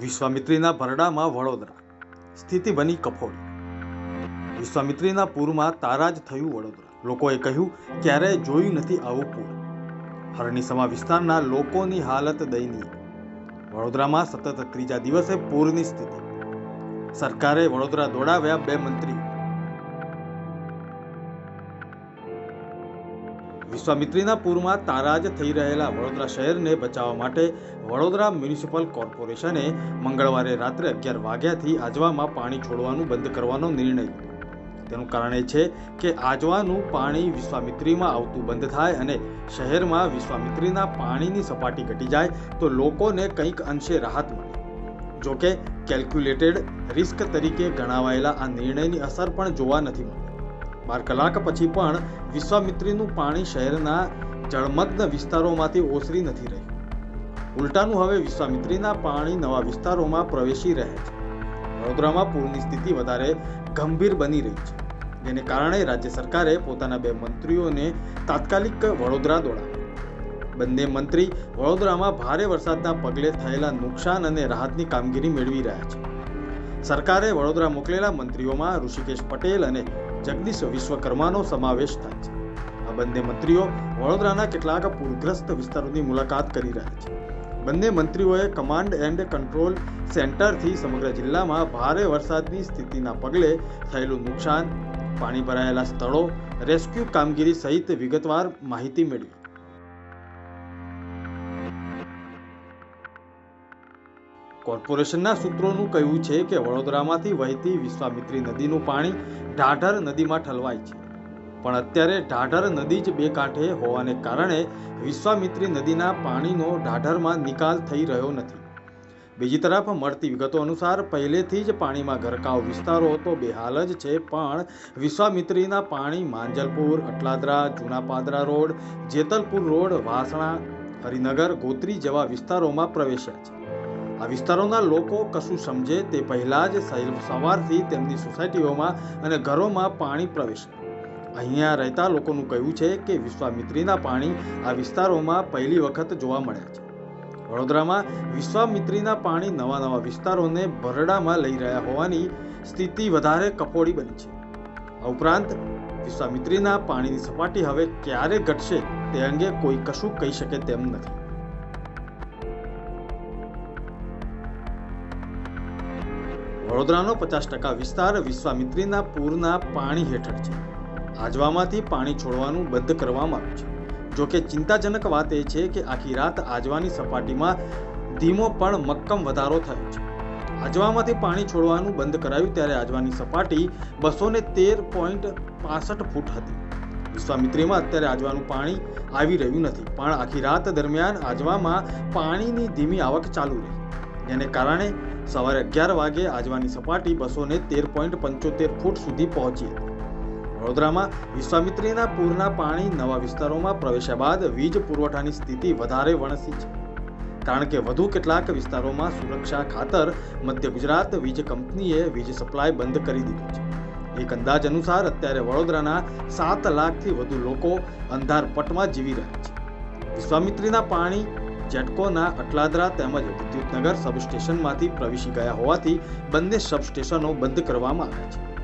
વિશ્વામિત્રીના ભરડામાં વડોદરા. સ્થિતિ બની કફોડી. વિશ્વામિત્રીના પૂરમાં તારાજ થયું વડોદરા. લોકોએ કહ્યું, ક્યારેય જોયું નથી આવું પૂર. હરણીસમા વિસ્તારના લોકોની હાલત દયનીય. વડોદરામાં સતત ત્રીજા દિવસે પૂરની સ્થિતિ. સરકારે વડોદરા દોડાવ્યા બે મંત્રીઓ. વિશ્વામિત્રીના પૂરમાં તારાજ થઈ રહેલા વડોદરા શહેરને બચાવવા માટે વડોદરા મ્યુનિસિપલ કોર્પોરેશને મંગળવારે રાત્રે અગિયાર વાગ્યાથી આજવામાં પાણી છોડવાનું બંધ કરવાનો નિર્ણય લીધો. તેનું કારણ એ છે કે આજવાનું પાણી વિશ્વામિત્રીમાં આવતું બંધ થાય અને શહેરમાં વિશ્વામિત્રીના પાણીની સપાટી ઘટી જાય તો લોકોને કંઈક અંશે રાહત મળે. જોકે કેલ્ક્યુલેટેડ રિસ્ક તરીકે ગણાવાયેલા આ નિર્ણયની અસર પણ જોવા નથી મળી. બાર કલાક પછી પણ વિશ્વામિત્રીનું પાણી શહેરના જળમગ્ન વિસ્તારોમાંથી ઓસરી નથી રહ્યું. ઉલટાનું હવે વિશ્વામિત્રીના પાણી નવા વિસ્તારોમાં પ્રવેશી રહે છે. વડોદરામાં પૂરની સ્થિતિ વધારે ગંભીર બની રહી છે. જેને કારણે રાજ્ય સરકારે પોતાના બે મંત્રીઓને તાત્કાલિક વડોદરા દોડાવ્યા. બંને મંત્રી વડોદરામાં ભારે વરસાદના પગલે થયેલા નુકસાન અને રાહતની કામગીરી મેળવી રહ્યા છે. સરકારે વડોદરા મોકલેલા મંત્રીઓમાં ઋષિકેશ પટેલ અને જગદીશ વિશ્વકર્માનો સમાવેશ થાય છે. આ બંને મંત્રીઓ વડોદરાના કેટલાક પૂરગ્રસ્ત વિસ્તારોની મુલાકાત કરી રહ્યા છે. બંને મંત્રીઓએ કમાન્ડ એન્ડ કંટ્રોલ સેન્ટરથી સમગ્ર જિલ્લામાં ભારે વરસાદની સ્થિતિના પગલે થયેલું નુકસાન, પાણી ભરાયેલા સ્થળો, રેસ્ક્યુ કામગીરી સહિત વિગતવાર માહિતી મેળવી. કોર્પોરેશનના સૂત્રોનું કહેવું છે કે વડોદરામાંથી વહેતી વિશ્વામિત્રી નદીનું પાણી ઢાઢર નદીમાં ઠલવાય છે. પણ અત્યારે ઢાઢર નદી જ બે કાંઠે હોવાને કારણે વિશ્વામિત્રી નદીના પાણીનો ઢાઢરમાં નિકાલ થઈ રહ્યો નથી. બીજી તરફ મળતી વિગતો અનુસાર પહેલેથી જ પાણીમાં ગરકાવ વિસ્તારો તો બેહાલ જ છે, પણ વિશ્વામિત્રીના પાણી માંજલપુર, અટલાદરા, જૂનાપાદરા રોડ, જેતલપુર રોડ, વાસણા, હરિનગર, ગોત્રી જેવા વિસ્તારોમાં પ્રવેશ્યા છે. આ વિસ્તારોના લોકો કશું સમજે તે પહેલાં જ સહેલ- સવારથી તેમની સોસાયટીઓમાં અને ઘરોમાં પાણી પ્રવેશ. અહીંયા રહેતા લોકોનું કહેવું છે કે વિશ્વામિત્રીના પાણી આ વિસ્તારોમાં પહેલી વખત જોવા મળ્યા છે. વડોદરામાં વિશ્વામિત્રીના પાણી નવા નવા વિસ્તારોને ભરડામાં લઈ રહ્યા હોવાની સ્થિતિ વધારે કફોડી બની છે. આ ઉપરાંત વિશ્વામિત્રીના પાણીની સપાટી હવે ક્યારે ઘટશે તે અંગે કોઈ કશું કહી શકે તેમ નથી. વડોદરાનો પચાસ ટકા વિસ્તાર વિશ્વામિત્રીના પૂરના પાણી હેઠળ છે. આજવામાંથી પાણી છોડવાનું બંધ કરવામાં આવ્યું છે. જોકે ચિંતાજનક વાત એ છે કે આખી રાત આજવાની સપાટીમાં ધીમો પણ મક્કમ વધારો થયો છે. આજવામાંથી પાણી છોડવાનું બંધ કરાયું ત્યારે આજવાની સપાટી બસો ને તેર પોઈન્ટ પાસઠ ફૂટ હતી. વિશ્વામિત્રીમાં અત્યારે આજવાનું પાણી આવી રહ્યું નથી, પણ આખી રાત દરમિયાન આજવામાં પાણીની ધીમી આવક ચાલુ રહી. જેને કારણે સવારે અગિયાર વાગે આજવાની સપાટી બસો ને તેર પોઈન્ટ પંચોતેર ફૂટ સુધી પહોંચી હતી. વડોદરામાં વિશ્વામિત્રીના પૂરના પાણી નવા વિસ્તારોમાં પ્રવેશ્યા બાદ વીજ પુરવઠાની સ્થિતિ વધારે વણસી છે. કારણ કે વધુ કેટલાક વિસ્તારોમાં સુરક્ષા ખાતર મધ્ય ગુજરાત વીજ કંપનીએ વીજ સપ્લાય બંધ કરી દીધો છે. એક અંદાજ અનુસાર અત્યારે વડોદરાના સાત લાખથી વધુ લોકો અંધારપટમાં જીવી રહ્યા છે. વિશ્વામિત્રીના પાણી જેટકોના અટલાદરા તેમજ વિદ્યુતનગર સબસ્ટેશનમાંથી પ્રવેશી ગયા હોવાથી બંને સબસ્ટેશનો બંધ કરવામાં આવ્યા છે.